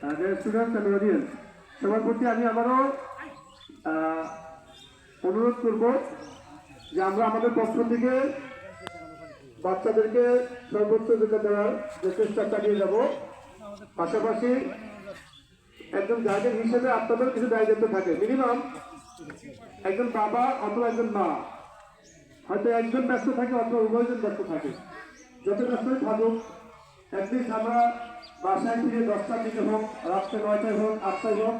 Students and audience সবার প্রতি আমি আবারও অনুরোধ করব যে আমরা আমাদের পক্ষ থেকে বাচ্চাদেরকে সর্বোচ্চ যেটা দেওয়ার যে চেষ্টা চালিয়ে যাব। পাশাপাশি একজন গার্জেন হিসেবে আপনাদের কিছু দায়িত্ব থাকে। মিনিমাম একজন বাবা অথবা একজন মা। হয়তো একজন ব্যস্ত থাকে অথবা উভয়জন ব্যস্ত থাকে। যত ব্যস্তই থাকুক অ্যাটলিস্ট আমরা বাসায় ফিরে দশটার দিকে হোক, রাত্রে নয়টায় হোক, আটটায় হোক,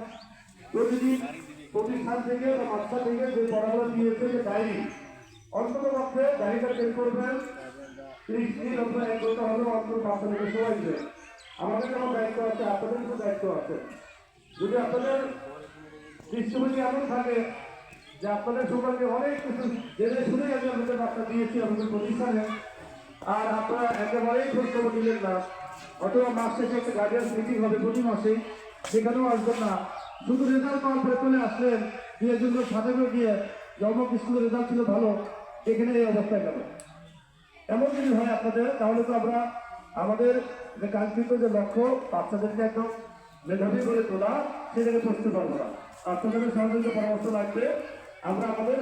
প্রতিদিন প্রতিষ্ঠান থেকে বা মাস্টার থেকে যে পড়াগুলো দিয়েছে যে ডায়েরি, অন্তত পক্ষে ডায়েরিটা চেক করবেন। ত্রিশ মিনিট অথবা এক ঘণ্টা হলেও অন্তত বাচ্চা থেকে দিবে আমাদের যেমন দায়িত্ব আছে, আপনাদের কিছু দায়িত্ব আছে। যদি আপনাদের দৃষ্টিভঙ্গি এমন থাকে যে আপনাদের সম্পর্কে অনেক কিছু জেনে শুনে আমি আপনাদের বার্তা দিয়েছি, আমাদের প্রতিষ্ঠানে আর আপনারা একেবারেই খোঁজ খবর দিলেন না। অথবা মাস শেষে একটা গার্ডিয়ান্স মিটিং হবে প্রতি মাসে। সেখানেও আসবেন না। শুধু রেজাল্ট পাওয়ার পরে চলে আসলেন। দিয়ে জন্য করে গিয়ে যে অমুক স্কুলের রেজাল্ট ছিল ভালো। এখানে এই অবস্থায় গেল। এমন যদি হয় আপনাদের, তাহলে তো আমরা আমাদের যে কাঙ্ক্ষিত যে লক্ষ্য, বাচ্চাদেরকে একদম মেধাবী করে তোলা, সেটাকে পৌঁছতে পারব না। আপনাদের সহযোগিতা পরামর্শ লাগবে। আমরা আমাদের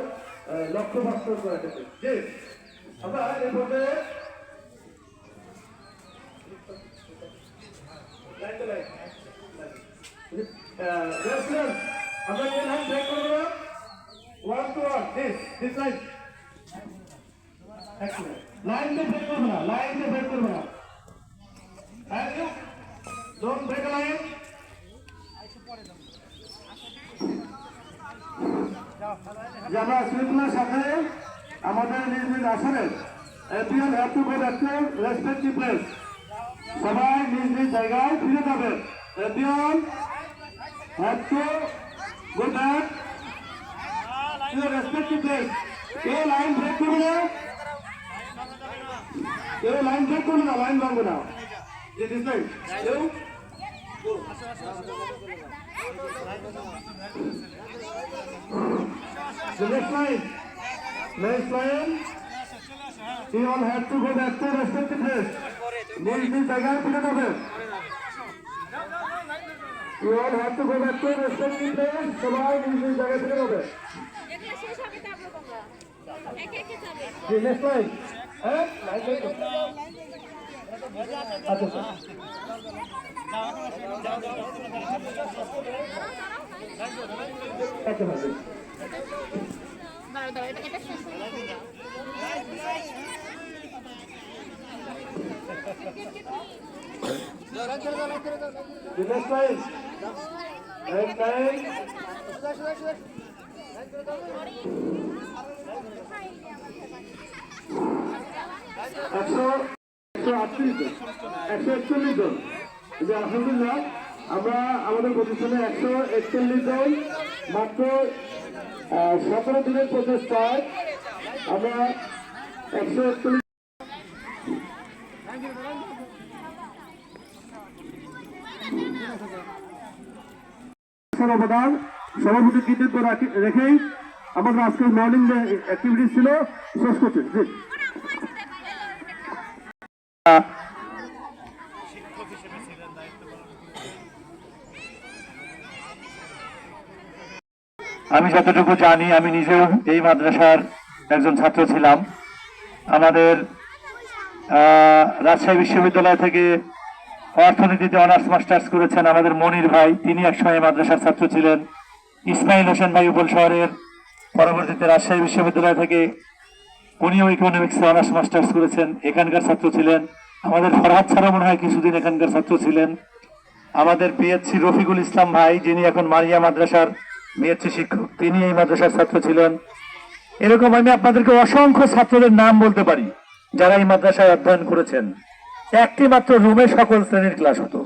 লক্ষ্য বাস্তব করে ক্ষেত্রে যে আমরা Yes, yes. আমরা কোন হ্যান্ড ব্রেক করে দেব one two one this this line excellent line দিয়ে ব্রেক করবে না লাইন দিয়ে ব্রেক করবে না হ্যাঁ ইউ ডোন্ট ব্রেক যারা সুইপনার সাথে আমাদের নিজ নিজ আসনে APL have to go back respective place সবাই নিজ নিজ জায়গায় ফিরে যাবেন APL have to go back to respective place কেউ লাইন ব্রেক করবে না। কেউ লাইন ব্রেক করবে না লাইন ভাঙবে না। যে দিস লাইন কেউ? The next line. Next line. You all have to. নিজ নিজ জায়গায় ফিরে যাবেন You all have to go back to respective place. সবাই নিজ নিজ জায়গায় ফিরে যাবে এগুলো line. একশো একশো আটত্রিশ একশো একচল্লিশ জন। যে আলহামদুলিল্লাহ, আমরা আমাদের প্রতিষ্ঠানে একশো একচল্লিশ জন। মাত্র সতেরো দিনের প্রচেষ্টায় আমরা একশো একচল্লিশ অবদান সভাপতি কৃতিত্ব রাখি- রেখেই আমাদের আজকের মর্নিং যে ছিল, শেষ করছি। জি। আমি যতটুকু জানি, আমি নিজেও এই মাদ্রাসার একজন ছাত্র ছিলাম। আমাদের রাজশাহী বিশ্ববিদ্যালয় থেকে অর্থনীতিতে অনার্স, মাস্টার্স করেছেন আমাদের মনির ভাই। তিনি একসময় মাদ্রাসার ছাত্র ছিলেন। ইসমাইল হোসেন ভাই উপল শহরের। পরবর্তীতে রাজশাহী বিশ্ববিদ্যালয় থেকে উনিও ইকোনমিক্সে অনার্স, মাস্টার্স করেছেন। এখানকার ছাত্র ছিলেন। আমাদের ফরহাদ ছাড়া মনে হয় কিছুদিন এখানকার ছাত্র ছিলেন। আমাদের পিএইচসি রফিকুল ইসলাম ভাই, যিনি এখন মারিয়া মাদ্রাসার পিএইচসি শিক্ষক, তিনি এই মাদ্রাসার ছাত্র ছিলেন। এরকম আমি আপনাদেরকে অসংখ্য ছাত্রদের নাম বলতে পারি। যারা এই মাদ্রাসায় অধ্যয়ন করেছেন, একটি মাত্র রুমে সকল শ্রেণির ক্লাস হতো।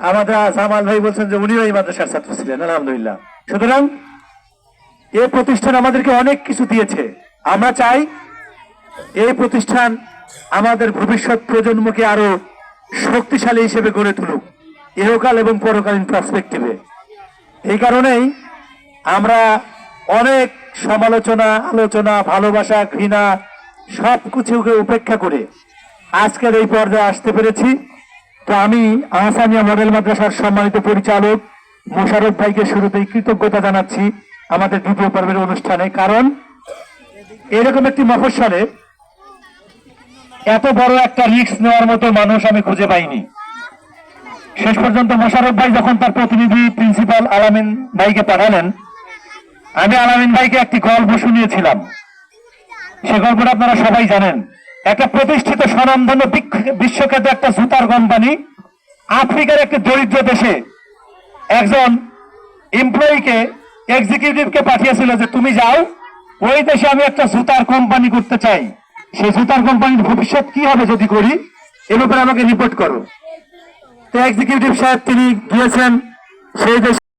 আমাদের জামাল ভাই বলছেন যে উনিও এই মাদ্রাসার ছাত্র ছিলেন, আলহামদুলিল্লাহ। সুতরাং এই প্রতিষ্ঠান আমাদেরকে অনেক কিছু দিয়েছে। আমরা চাই এই প্রতিষ্ঠান আমাদের ভবিষ্যৎ প্রজন্মকে আরও শক্তিশালী হিসেবে গড়ে তুলুক ইহকাল এবং পরকালীন পার্সপেক্টিভে এই কারণেই আমরা অনেক সমালোচনা, আলোচনা, ভালোবাসা, ঘৃণা সব কিছুকে উপেক্ষা করে। আজকের এই পর্যায়ে আসতে পেরেছি। তো আমি আহসানিয়া মডেল মাদ্রাসার সম্মানিত পরিচালক মোশারফ ভাইকে শুরুতেই কৃতজ্ঞতা জানাচ্ছি আমাদের দ্বিতীয় পর্বের অনুষ্ঠানে। কারণ এরকম একটি মফস্বলে এত বড় একটা রিস্ক নেওয়ার মতো মানুষ আমি খুঁজে পাইনি। শেষ পর্যন্ত মোশারফ ভাই যখন তার প্রতিনিধি প্রিন্সিপাল আলামিন ভাইকে পাঠালেন, আমি আলামিন ভাইকে একটি গল্প শুনিয়েছিলাম সে গল্পটা আপনারা সবাই জানেন। একটা প্রতিষ্ঠিত স্বনামধন্য বিখ্য- বিশ্বখ্যাত একটা জুতার কোম্পানি আফ্রিকার একটি দরিদ্র দেশে একজন এমপ্লয়িকে এক্সিকিউটিভকে পাঠিয়েছিল যে, তুমি যাও, ওই দেশে আমি একটা জুতার কোম্পানি করতে চাই। সেই জুতার কোম্পানির ভবিষ্যৎ কি হবে যদি করি, এ ব্যাপারে আমাকে রিপোর্ট করো। তো এক্সিকিউটিভ সাহেব তিনি গিয়েছেন সেই দেশে